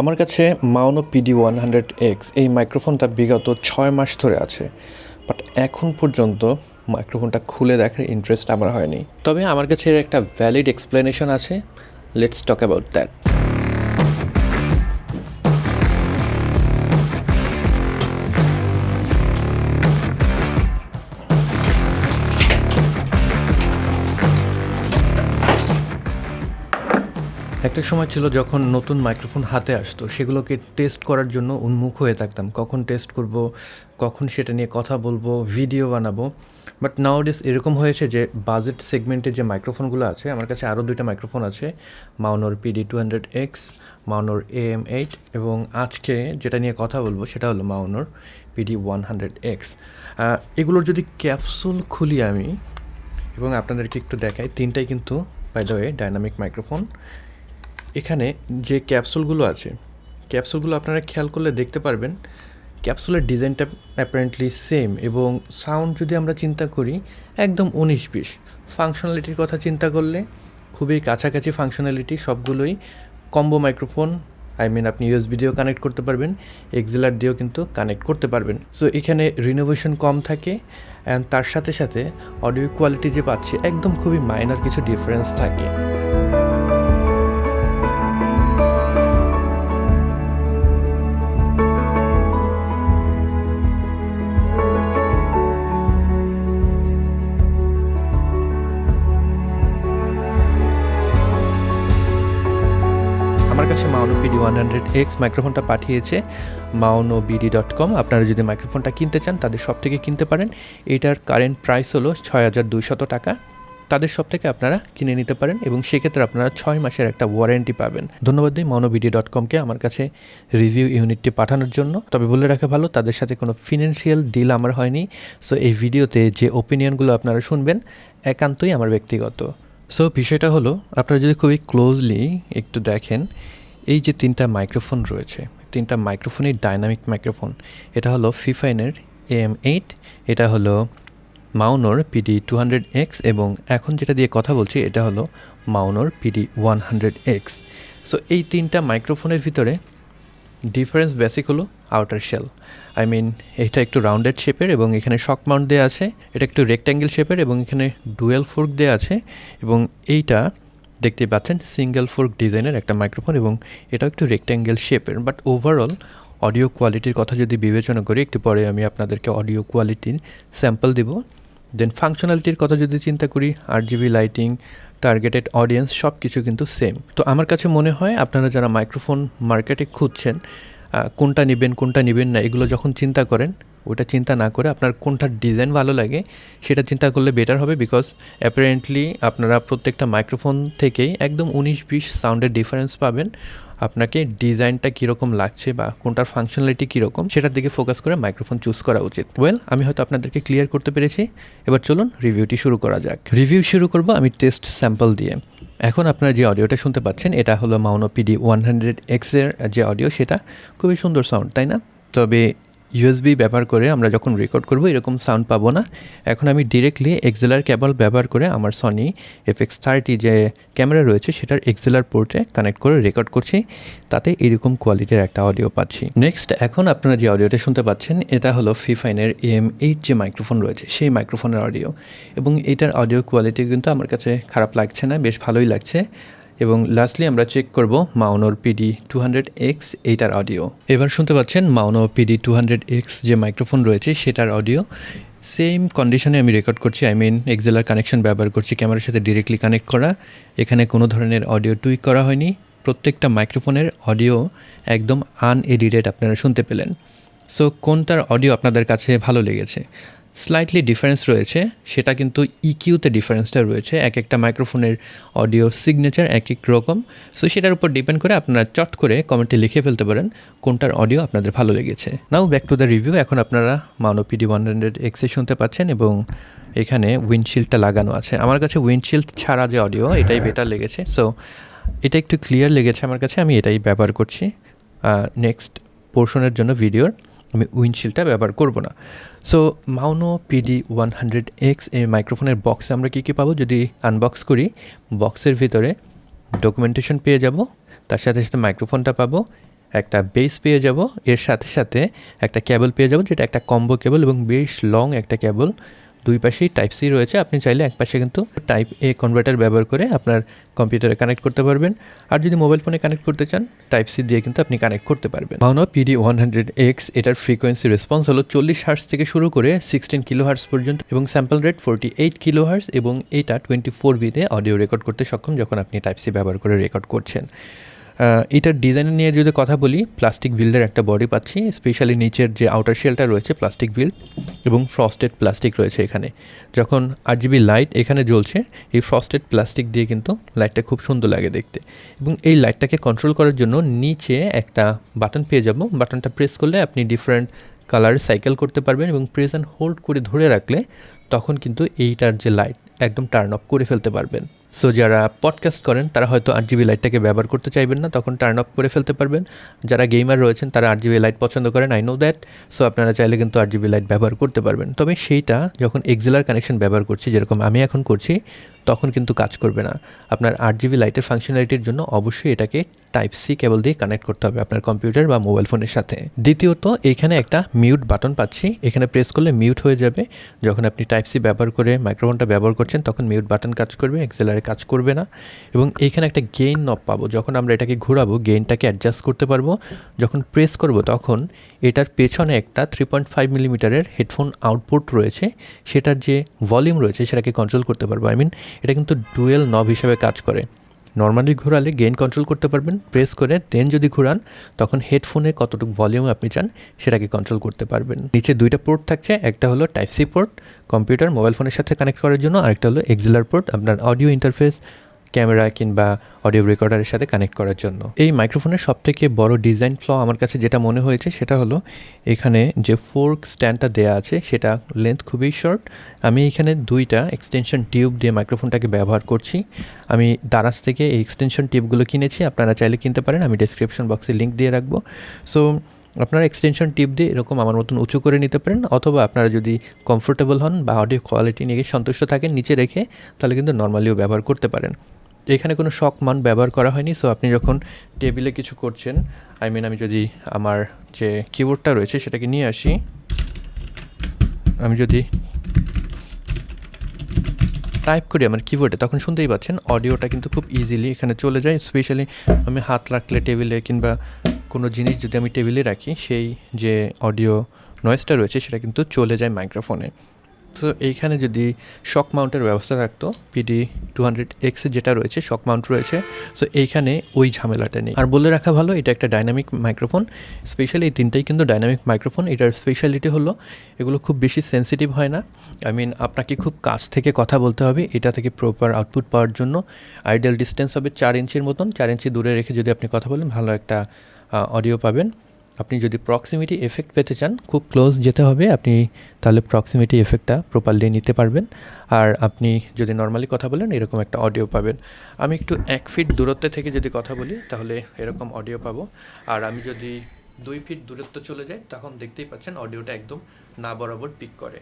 আমার কাছে Maono PD one hundred X এই মাইক্রোফোনটা বিগত ছয় মাস ধরে আছে। বাট এখন পর্যন্ত মাইক্রোফোনটা খুলে দেখার ইন্টারেস্ট আমার হয়নি। তবে আমার কাছে এর একটা ভ্যালিড এক্সপ্লেনেশন আছে। লেটস টক অ্যাবাউট দ্যাট একটা সময় ছিল যখন নতুন মাইক্রোফোন হাতে আসতো, সেগুলোকে টেস্ট করার জন্য উন্মুখ হয়ে থাকতাম। কখন টেস্ট করব, কখন সেটা নিয়ে কথা বলব, ভিডিও বানাবো। বাট নাও নাওডেস এরকম হয়েছে যে, বাজেট সেগমেন্টের যে মাইক্রোফোনগুলো আছে, আমার কাছে আরও দুইটা মাইক্রোফোন আছে মাউনোর পিডি টু হান্ড্রেড এক্স মাউনোর এ এম এইট এবং আজকে যেটা নিয়ে কথা বলব সেটা হলো মাউনোর পিডি ওয়ান হান্ড্রেড এক্স। এগুলোর যদি ক্যাপসুল খুলি আমি এবং আপনাদেরকে একটু দেখাই, তিনটাই কিন্তু by the way dynamic microphone এখানে যে ক্যাপসুলগুলো আছে, ক্যাপসুলগুলো আপনারা খেয়াল করলে দেখতে পারবেন, ক্যাপসুলের ডিজাইনটা অ্যাপারেন্টলি সেম এবং সাউন্ড যদি আমরা চিন্তা করি, একদম উনিশ বিশ। ফাংশনালিটির কথা চিন্তা করলে খুবই কাছাকাছি ফাংশনালিটি সবগুলোই কম্বো মাইক্রোফোন আই মিন আপনি ইউএসবি দিয়েও কানেক্ট করতে পারবেন এক্সেলার দিয়েও কিন্তু কানেক্ট করতে পারবেন। সো এখানে রিনোভেশন কম থাকে অ্যান্ড তার সাথে সাথে অডিও কোয়ালিটি যে পাচ্ছি, একদম খুবই মাইনার কিছু ডিফারেন্স থাকে। কাছে Maono PD one hundred X মাইক্রোফোনটা পাঠিয়েছে মাউনো বিডি ডট কম আপনারা যদি মাইক্রোফোনটা কিনতে চান, তাদের সব থেকে কিনতে পারেন। এটার কারেন্ট প্রাইস হলো ছয় হাজার দুইশত টাকা। তাদের সব থেকে আপনারা কিনে নিতে পারেন এবং সেক্ষেত্রে আপনারা ছয় মাসের একটা ওয়ারেন্টি পাবেন। ধন্যবাদ দিই মাউনোবিডি ডট কমকে আমার কাছে রিভিউ ইউনিটটি পাঠানোর জন্য। তবে বলে রাখা ভালো, তাদের সাথে কোনো ফিনান্সিয়াল ডিল আমার হয়নি। সো এই ভিডিওতে যে ওপিনিয়নগুলো আপনারা শুনবেন, একান্তই আমার ব্যক্তিগত। সো বিষয়টা হলো, আপনারা যদি খুবই ক্লোজলি একটু দেখেন এই যে তিনটা মাইক্রোফোন রয়েছে, তিনটা মাইক্রোফোনই ডাইনামিক মাইক্রোফোন এটা হলো ফিফাইনের এম এইট এটা হলো মাউনোর পিডি টু হান্ড্রেড এক্স এবং এখন যেটা দিয়ে কথা বলছি, এটা হলো মাউনোর PD one hundred X so এই তিনটা মাইক্রোফোনের ভিতরে ডিফারেন্স বেসিক হলো আউটার শেল আই মিন এটা একটু রাউন্ডেড শেপের এবং এখানে শক মাউন্ট দেওয়া আছে, এটা একটু রেক্ট্যাঙ্গেল শেপের এবং এখানে ডুয়েল ফোর্ক দেওয়া আছে এবং এইটা দেখতে পাচ্ছেন সিঙ্গেল ফোর্ক ডিজাইনের একটা মাইক্রোফোন এবং এটাও একটু রেক্ট্যাঙ্গেল শেপের বাট ওভারঅল অডিও কোয়ালিটির কথা যদি বিবেচনা করি, একটু পরে আমি আপনাদেরকে অডিও কোয়ালিটির স্যাম্পল দিব। দেন ফাংশনালিটির কথা যদি চিন্তা করি R GB lighting targeted audience সব কিছু কিন্তু সেম তো আমার কাছে মনে হয় আপনারা যারা মাইক্রোফোন মার্কেটে খুঁজছেন কোনটা নেবেন কোনটা নেবেন না, এগুলো যখন চিন্তা করেন ওটা চিন্তা না করে আপনার কোনটার ডিজাইন ভালো লাগে, সেটা চিন্তা করলে বেটার হবে বিকজ অ্যাপারেন্টলি আপনারা প্রত্যেকটা মাইক্রোফোন থেকেই একদম উনিশ বিশ সাউন্ডের ডিফারেন্স পাবেন। আপনাকে ডিজাইনটা কীরকম লাগছে বা কোনটার ফাংশনালিটি কীরকম, সেটার দিকে ফোকাস করে মাইক্রোফোন চুজ করা উচিত। ওয়েল আমি হয়তো আপনাদেরকে ক্লিয়ার করতে পেরেছি। এবার চলুন রিভিউটি শুরু করা যাক। রিভিউ শুরু করব আমি টেস্ট স্যাম্পল দিয়ে। এখন আপনারা যে অডিওটা শুনতে পাচ্ছেন, এটা হলো মাউনো পিডি ওয়ান হান্ড্রেড এক্সের যে অডিও সেটা খুবই সুন্দর সাউন্ড তাই না? তবে ইউএসবি ব্যবহার করে আমরা যখন রেকর্ড করব, এরকম সাউন্ড পাবো না। এখন আমি ডিরেক্টলি এক্সেলার কেবল ব্যবহার করে আমার সনি এফএক্স থার্টি যে ক্যামেরা রয়েছে, সেটার এক্সেলার পোর্টে কানেক্ট করে রেকর্ড করছি। তাতে এরকম কোয়ালিটির একটা অডিও পাচ্ছি। নেক্সট এখন আপনারা যে অডিওটা শুনতে পাচ্ছেন, এটা হলো ফিফাইনের এম এইট যে মাইক্রোফোন রয়েছে, সেই মাইক্রোফোনের অডিও এবং এটার অডিও কোয়ালিটি কিন্তু আমার কাছে খারাপ লাগছে না, বেশ ভালোই লাগছে। এবং লাস্টলি আমরা চেক করব মাউনোর পিডি টু হান্ড্রেড এক্স এইটার অডিও এবার শুনতে পাচ্ছেন Maono PD two hundred X যে মাইক্রোফোন রয়েছে সেটার অডিও সেম কন্ডিশনে আমি রেকর্ড করছি আই মিন এক্সেলার কানেকশন ব্যবহার করছি ক্যামেরার সাথে ডিরেক্টলি কানেক্ট করা। এখানে কোনো ধরনের অডিও টুইক করা হয়নি। প্রত্যেকটা মাইক্রোফোনের অডিও একদম আনএডিটেড আপনারা শুনতে পেলেন। সো কোনটার অডিও আপনাদের কাছে ভালো লেগেছে? স্লাইটলি ডিফারেন্স রয়েছে, সেটা কিন্তু ইকিউতে ডিফারেন্সটা রয়েছে। এক একটা মাইক্রোফোনের অডিও সিগনেচার এক এক রকম। সো সেটার উপর ডিপেন্ড করে আপনারা চট করে কমেন্টে লিখে ফেলতে পারেন, কোনটার অডিও আপনাদের ভালো লেগেছে। Now back to the review এখন আপনারা মানো পিডি ওয়ান হান্ড্রেড এক্সে শুনতে পাচ্ছেন এবং এখানে উইন্ডশিল্ডটা লাগানো আছে। আমার কাছে উইন্ডশিল্ড ছাড়া যে অডিও এটাই বেটার লেগেছে। সো এটা একটু ক্লিয়ার লেগেছে আমার কাছে। আমি এটাই ব্যবহার করছি নেক্সট পোর্শনের জন্য ভিডিওর আমি উইন্ডশিল্ডটা ব্যবহার করব না। So Maono PD one hundred X এই মাইক্রোফোনের বক্সে আমরা কী কী পাবো? যদি আনবক্স করি বক্সের ভিতরে ডকুমেন্টেশন পেয়ে যাব, তার সাথে সাথে মাইক্রোফোনটা পাবো, একটা বেস পেয়ে যাব, এর সাথে সাথে একটা ক্যাবল পেয়ে যাব, যেটা একটা কম্বো কেবল এবং বেশ লং একটা কেবল দুই পাশেই টাইপ সি রয়েছে। আপনি চাইলে এক পাশে কিন্তু টাইপ এ কনভার্টার ব্যবহার করে আপনার কম্পিউটারে কানেক্ট করতে পারবেন। আর যদি মোবাইল ফোনে কানেক্ট করতে চান টাইপ সি দিয়ে কিন্তু আপনি কানেক্ট করতে পারবেন। Maono PD one hundred X এটার ফ্রিকোয়েন্সি রেসপন্স হলো চল্লিশ হার্স থেকে শুরু করে সিক্সটিন কিলো হার্স পর্যন্ত এবং sample rate forty eight kilo hertz এবং এটা টোয়েন্টি ফোর বিতে অডিও রেকর্ড করতে সক্ষম, যখন আপনি টাইপ সি ব্যবহার করে রেকর্ড করছেন। এটার ডিজাইন নিয়ে যদি কথা বলি প্লাস্টিক বিল্ডের একটা বডি পাচ্ছি স্পেশালি নিচের যে আউটার শেলটা রয়েছে প্লাস্টিক বিল্ড এবং ফ্রস্টেড প্লাস্টিক রয়েছে এখানে। যখন আর জিবি লাইট এখানে জ্বলছে, এই ফ্রস্টেড প্লাস্টিক দিয়ে কিন্তু লাইটটা খুব সুন্দর লাগে দেখতে। এবং এই লাইটটাকে কন্ট্রোল করার জন্য নিচে একটা বাটন পেয়ে যাব। বাটনটা প্রেস করলে আপনি ডিফারেন্ট কালার সাইকেল করতে পারবেন এবং প্রেস অ্যান্ড হোল্ড করে ধরে রাখলে তখন কিন্তু এইটার যে লাইট একদম টার্ন অফ করে ফেলতে পারবেন। সো যারা পডকাস্ট করেন, তারা হয়তো আট জিবি লাইটটাকে ব্যবহার করতে চাইবেন না, তখন টার্ন অফ করে ফেলতে পারবেন। যারা গেমার রয়েছেন, তারা আট জিবি লাইট পছন্দ করেন আই নো দ্যাট সো আপনারা চাইলে কিন্তু আট জিবি লাইট ব্যবহার করতে পারবেন। তবে সেইটা, যখন এক্সেলার কানেকশন ব্যবহার করছি, যেরকম আমি এখন করছি তখন কিন্তু কাজ করবে না। আপনার আট জিবি লাইটের ফাংশনালিটির জন্য অবশ্যই এটাকে টাইপ সি কেবল দিয়ে কানেক্ট করতে হবে আপনার কম্পিউটার বা মোবাইল ফোনের সাথে। দ্বিতীয়ত এইখানে একটা মিউট বাটন পাচ্ছি। এখানে প্রেস করলে মিউট হয়ে যাবে। যখন আপনি টাইপ সি ব্যবহার করে মাইক্রোফোনটা ব্যবহার করছেন, তখন মিউট বাটন কাজ করবে এক্সেলারে কাজ করবে না। এবং এইখানে একটা গেইন নব পাবো। যখন আমরা এটাকে ঘোরাবো গেইনটাকে অ্যাডজাস্ট করতে পারব। যখন প্রেস করব, তখন এটার পেছনে একটা থ্রি পয়েন্ট ফাইভ মিলিমিটারের হেডফোন আউটপুট রয়েছে। সেটার যে ভলিউম রয়েছে, সেটাকে কন্ট্রোল করতে পারব। আই মিন এটা কিন্তু ডুয়েল নব হিসাবে কাজ করে। নর্মালি ঘোরালে গেইন কন্ট্রোল করতে পারবেন প্রেস করে দেন যদি ঘোরান, তখন হেডফোনে কতটুকু ভলিউম আপনি চান, সেটাকে কন্ট্রোল করতে পারবেন। নিচে দুইটা পোর্ট থাকছে, একটা হলো type C port computer mobile ফোনের সাথে কানেক্ট করার জন্য, আরেকটা হলো এক্সেলার পোর্ট আপনার অডিও ইন্টারফেস ক্যামেরা কিংবা অডিও রেকর্ডারের সাথে কানেক্ট করার জন্য। এই মাইক্রোফোনের সবথেকে বড় ডিজাইন ফ্ল আমার কাছে যেটা মনে হয়েছে সেটা হলো, এখানে যে ফোর্ক স্ট্যান্ডটা দেয়া আছে সেটা লেন্থ খুবই শর্ট আমি এখানে দুইটা এক্সটেনশন টিউব দিয়ে মাইক্রোফোনটাকে ব্যবহার করছি। আমি দারাজ থেকে এই এক্সটেনশন টিউবগুলো কিনেছি, আপনারা চাইলে কিনতে পারেন। আমি ডেসক্রিপশন বক্সে লিঙ্ক দিয়ে রাখব। সো আপনারা এক্সটেনশন টিপ দিয়ে এরকম আমার মতন উঁচু করে নিতে পারেন, অথবা আপনারা যদি কমফোর্টেবল হন বা অডিও কোয়ালিটি নিয়ে সন্তুষ্ট থাকেন নিচে রেখে, তাহলে কিন্তু নর্মালিও ব্যবহার করতে পারেন। এখানে কোনো শক মান ব্যবহার করা হয়নি সো আপনি যখন টেবিলে কিছু করছেন আই মিন আমি যদি আমার যে কিবোর্ডটা রয়েছে সেটাকে নিয়ে আসি, আমি যদি টাইপ করি আমার কিবোর্ডে তখন শুনতেই পাচ্ছেন অডিওটা কিন্তু খুব ইজিলি এখানে চলে যায় স্পেশালি আমি হাত রাখলে টেবিলে কিংবা কোনো জিনিস যদি আমি টেবিলে রাখি, সেই যে অডিও নয়েজটা রয়েছে সেটা কিন্তু চলে যায় মাইক্রোফোনে সো এইখানে যদি শক মাউন্টের ব্যবস্থা থাকতো পিডি টু হান্ড্রেড এক্সে যেটা রয়েছে শক মাউন্ট রয়েছে সো এইখানে ওই ঝামেলাটা নেই। আর বলে রাখা ভালো, এটা একটা ডাইনামিক মাইক্রোফোন স্পেশালি এই তিনটাই কিন্তু ডাইনামিক মাইক্রোফোন এটার স্পেশালিটি হলো এগুলো খুব বেশি সেন্সিটিভ হয় না। আই মিন আপনাকে খুব কাছ থেকে কথা বলতে হবে, এটা থেকে প্রপার আউটপুট পাওয়ার জন্য। আইডিয়াল ডিস্টেন্স হবে চার ইঞ্চির মতন, চার ইঞ্চি দূরে রেখে যদি আপনি কথা বলেন, ভালো একটা অডিও পাবেন। আপনি যদি প্রক্সিমিটি এফেক্ট পেতে চান, খুব ক্লোজ যেতে হবে, আপনি তাহলে প্রক্সিমিটি এফেক্টটা প্রপারলি নিতে পারবেন। আর আপনি যদি নর্মালি কথা বলেন, এরকম একটা অডিও পাবেন। আমি একটু এক ফিট দূরত্ব থেকে যদি কথা বলি, তাহলে এরকম অডিও পাবো। আর আমি যদি দুই ফিট দূরত্ব চলে যাই, তখন দেখতেই পাচ্ছেন অডিওটা একদম না বরাবর পিক করে।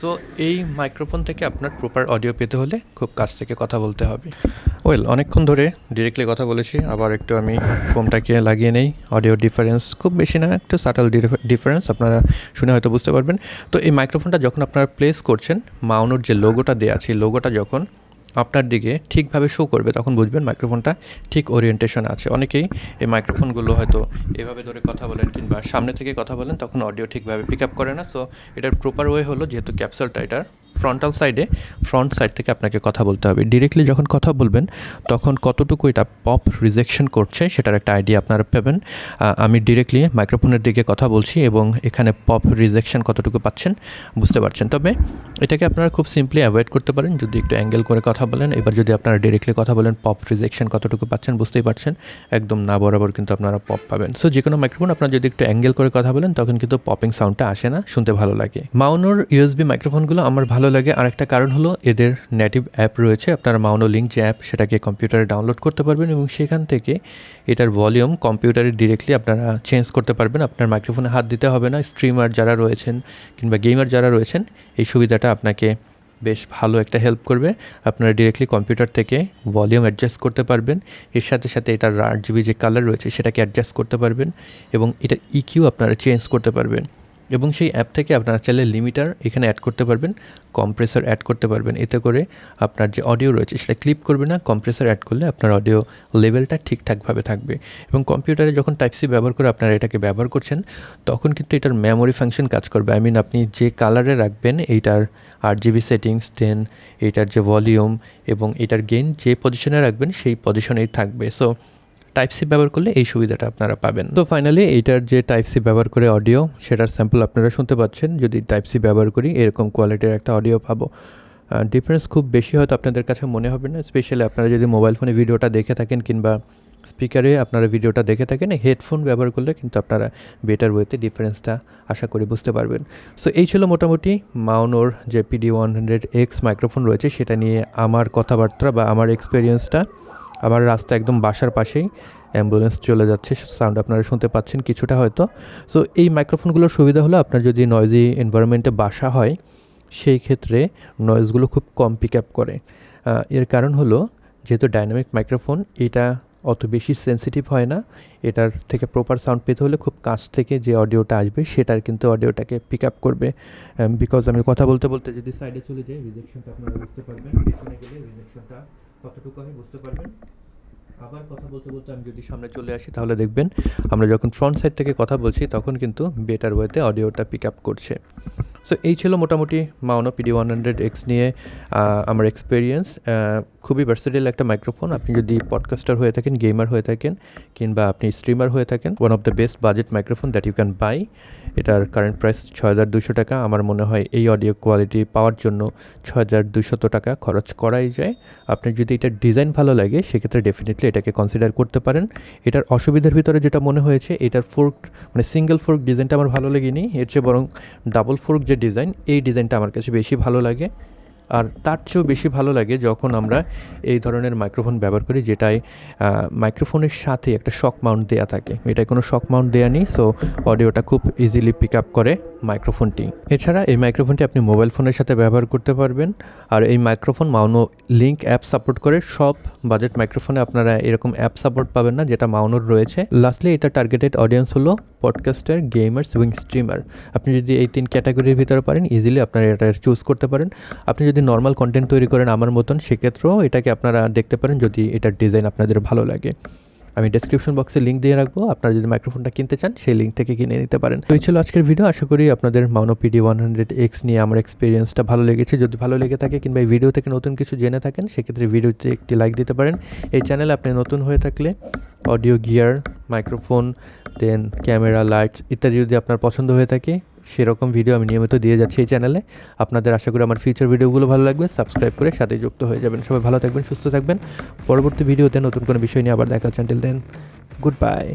সো এই মাইক্রোফোন থেকে আপনার প্রপার অডিও পেতে হলে খুব কাছ থেকে কথা বলতে হবে। ওয়েল অনেকক্ষণ ধরে ডিরেক্টলি কথা বলেছি, আবার একটু আমি ফোনটাকে লাগিয়ে নেই। অডিও ডিফারেন্স খুব বেশি না, একটু সাটাল ডিফারেন্স আপনারা শুনে হয়তো বুঝতে পারবেন। তো এই মাইক্রোফোনটা যখন আপনারা প্লেস করছেন মাউনোর যে লোগোটা দেওয়া আছে লোগোটা যখন আপনার দিকে ঠিকভাবে শো করবে, তখন বুঝবেন মাইক্রোফোনটা ঠিক ওরিয়েন্টেশন আছে। অনেকেই এই মাইক্রোফোনগুলো হয়তো এভাবে ধরে কথা বলেন কিংবা সামনে থেকে কথা বলেন, তখন অডিও ঠিকভাবে পিক আপ করে না। সো এটার প্রপার ওয়ে হলো, যেহেতু ক্যাপসুলটা এটার ফ্রন্টাল সাইডে ফ্রন্ট সাইড থেকে আপনাকে কথা বলতে হবে। ডিরেক্টলি যখন কথা বলবেন, তখন কতটুকু এটা পপ রিজেকশন করছে সেটার একটা আইডিয়া আপনারা পাবেন। আমি ডিরেক্টলি মাইক্রোফোনের দিকে কথা বলছি এবং এখানে পপ রিজেকশন কতটুকু পাচ্ছেন বুঝতে পারছেন। তবে এটাকে আপনারা খুব সিম্পলি অ্যাভয়েড করতে পারেন। যদি একটু অ্যাঙ্গেল করে কথা বলেন, এবার যদি আপনারা ডিরেক্টলি কথা বলেন পপ রিজেকশন কতটুকু পাচ্ছেন বুঝতেই পারছেন। একদম না বরাবর কিন্তু আপনারা পপ পাবেন। সো যে কোনো মাইক্রোফোন আপনারা যদি একটু অ্যাঙ্গেল করে কথা বলেন, তখন কিন্তু পপিং সাউন্ডটা আসে না, শুনতে ভালো লাগে। মাউনোর ইউএসবি মাইক্রোফোনগুলো আমার ভালো লাগে। আরেকটা কারণ হলো এদের নেটিভ অ্যাপ রয়েছে। আপনারা মাউনো লিঙ্ক যে অ্যাপ সেটাকে কম্পিউটারে ডাউনলোড করতে পারবেন এবং সেখান থেকে এটার ভলিউম কম্পিউটারে ডিরেক্টলি আপনারা চেঞ্জ করতে পারবেন। আপনার মাইক্রোফোনে হাত দিতে হবে না। স্ট্রিমার যারা রয়েছেন কিংবা গেমার যারা রয়েছেন, এই সুবিধাটা আপনাকে বেশ ভালো একটা হেল্প করবে। আপনারা ডিরেক্টলি কম্পিউটার থেকে ভলিউম অ্যাডজাস্ট করতে পারবেন। এর সাথে সাথে এটার আট জিবি যে কালার রয়েছে, সেটাকে অ্যাডজাস্ট করতে পারবেন এবং এটার ইকিউ আপনারা চেঞ্জ করতে পারবেন। এবং সেই অ্যাপ থেকে আপনারা চাইলে লিমিটার এখানে অ্যাড করতে পারবেন কম্প্রেসার অ্যাড করতে পারবেন। এতে করে আপনার যে অডিও রয়েছে সেটা ক্লিপ করবে না কম্প্রেসার অ্যাড করলে আপনার অডিও লেভেলটা ঠিকঠাকভাবে থাকবে। এবং কম্পিউটারে যখন টাইপ সি ব্যবহার করে আপনারা এটাকে ব্যবহার করছেন, তখন কিন্তু এটার মেমোরি ফাংশন কাজ করবে। আই মিন আপনি যে কালারে রাখবেন, এইটার আট জিবি সেটিংস দেন এইটার যে ভলিউম এবং এটার গেইন যে পজিশনে রাখবেন, সেই পজিশনেই থাকবে। সো টাইপ সি ব্যবহার করলে এই সুবিধাটা আপনারা পাবেন। তো ফাইনালি এইটার যে টাইপ সি ব্যবহার করে অডিও সেটার স্যাম্পল আপনারা শুনতে পাচ্ছেন। যদি টাইপ সি ব্যবহার করি, এরকম কোয়ালিটির একটা অডিও পাবো। ডিফারেন্স খুব বেশি হয়তো আপনাদের কাছে মনে হবে না। স্পেশালি আপনারা যদি মোবাইল ফোনে ভিডিওটা দেখে থাকেন কিংবা স্পিকারে আপনারা ভিডিওটা দেখে থাকেন হেডফোন ব্যবহার করলে কিন্তু আপনারা বেটার ওয়েতে ডিফারেন্সটা আশা করি বুঝতে পারবেন। সো এই ছিল মোটামুটি মাউনোর যে PD one hundred X microphone রয়েছে, সেটা নিয়ে আমার কথাবার্তা বা আমার এক্সপিরিয়েন্সটা আমার রাস্তা একদম বাসার পাশেই অ্যাম্বুলেন্স চলে যাচ্ছে সাউন্ড আপনারা শুনতে পাচ্ছেন কিছুটা হয়তো। সো এই মাইক্রোফোনগুলোর সুবিধা হলো আপনার যদি নয়েজি এনভায়রনমেন্টে বাসা হয়, সেই ক্ষেত্রে নয়েজগুলো খুব কম পিক আপ করে এর কারণ হলো যেহেতু ডাইনামিক মাইক্রোফোন এটা অত বেশি সেন্সিটিভ হয় না। এটার থেকে প্রপার সাউন্ড পেতে হলে খুব কাছ থেকে যে অডিওটা আসবে, সেটার কিন্তু অডিওটাকে পিক আপ করবে বিকজ আমি কথা বলতে বলতে যদি সাইডে চলে যাই রিজেকশনটা আপনারা বুঝতে পারবেন, পেছনে গেলে রিজেকশনটা কতটুকু হয় বুঝতে পারবেন? আবার কথা বলতে বলতে আমি যদি সামনে চলে আসি, তাহলে দেখবেন আমরা যখন ফ্রন্ট সাইড থেকে কথা বলছি, তখন কিন্তু বেটার ওয়েতে অডিওটা পিক আপ করছে। সো এই ছিল মোটামুটি Maono PD one hundred X নিয়ে আমার এক্সপিরিয়েন্স খুবই ভার্সেটাইল একটা মাইক্রোফোন আপনি যদি পডকাস্টার হয়ে থাকেন গেমার হয়ে থাকেন, কিংবা আপনি স্ট্রিমার হয়ে থাকেন one of the best budget microphone that you can buy এটার কারেন্ট প্রাইস ছয় হাজার দুশো টাকা। আমার মনে হয় এই অডিও কোয়ালিটি পাওয়ার জন্য ছয় হাজার দুশত টাকা খরচ করাই যায়। আপনার যদি এটার ডিজাইন ভালো লাগে, সেক্ষেত্রে ডেফিনেটলি এটাকে কনসিডার করতে পারেন। এটার অসুবিধার ভিতরে যেটা মনে হয়েছে, এটার ফোর্ক মানে সিঙ্গেল ফোর্ক ডিজাইনটা আমার ভালো লাগেনি। এর চেয়ে বরং ডাবল ফোর্ক যে ডিজাইন এই ডিজাইনটা আমার কাছে বেশি ভালো লাগে। আর তার চেয়েও বেশি ভালো লাগে যখন আমরা এই ধরনের মাইক্রোফোন ব্যবহার করি, যেটায় মাইক্রোফোনের সাথে একটা শক মাউন্ট দেয়া থাকে। এটায় কোনো শক মাউন্ট দেয়া নেই সো অডিওটা খুব ইজিলি পিক আপ করে মাইক্রোফোনটি এছাড়া এই মাইক্রোফোনটি আপনি মোবাইল ফোনের সাথে ব্যবহার করতে পারবেন, আর এই microphone Maono link app support করে সব বাজেট মাইক্রোফোনে আপনারা এরকম অ্যাপ সাপোর্ট পাবেন না, যেটা মাউনোর রয়েছে। লাস্টলি এটা টার্গেটেড অডিয়েন্স হলো পডকাস্টার গেমার্স এবং স্ট্রিমার আপনি যদি এই তিন ক্যাটাগরির ভিতরে পারেন ইজিলি আপনারা এটা চুজ করতে পারেন। আপনি যদি নর্মাল কন্টেন্ট তৈরি করেন আমার মতন, সেক্ষেত্রেও এটাকে আপনারা দেখতে পারেন যদি এটার ডিজাইন আপনাদের ভালো লাগে। আমি ডেসক্রিপশন বক্সে লিঙ্ক দিয়ে রাখব, আপনারা যদি মাইক্রোফোনটা কিনতে চান, সেই লিঙ্ক থেকে কিনে নিতে পারেন। তো এই ছিল আজকের ভিডিও আশা করি আপনাদের Maono PD one hundred X নিয়ে আমার এক্সপিরিয়েন্সটা ভালো লেগেছে। যদি ভালো লেগে থাকে কিংবা এই ভিডিও থেকে নতুন কিছু জেনে থাকেন, সেক্ষেত্রে ভিডিওতে একটি লাইক দিতে পারেন। এই চ্যানেলে আপনি নতুন হয়ে থাকলে audio gear microphone then camera lights ইত্যাদি যদি আপনার পছন্দ হয়ে থাকে সেরকম ভিডিও আমি নিয়মিত দিয়ে যাচ্ছি এই চ্যানেলে আপনাদের আশা করি আমার ফিউচার ভিডিওগুলো ভালো লাগবে। সাবস্ক্রাইব করে সাথে যুক্ত হয়ে যাবেন। সবাই ভালো থাকবেন, সুস্থ থাকবেন। পরবর্তী ভিডিওতে নতুন কোনো বিষয় নিয়ে আবার দেখা চ্যানেল দেন গুড বাই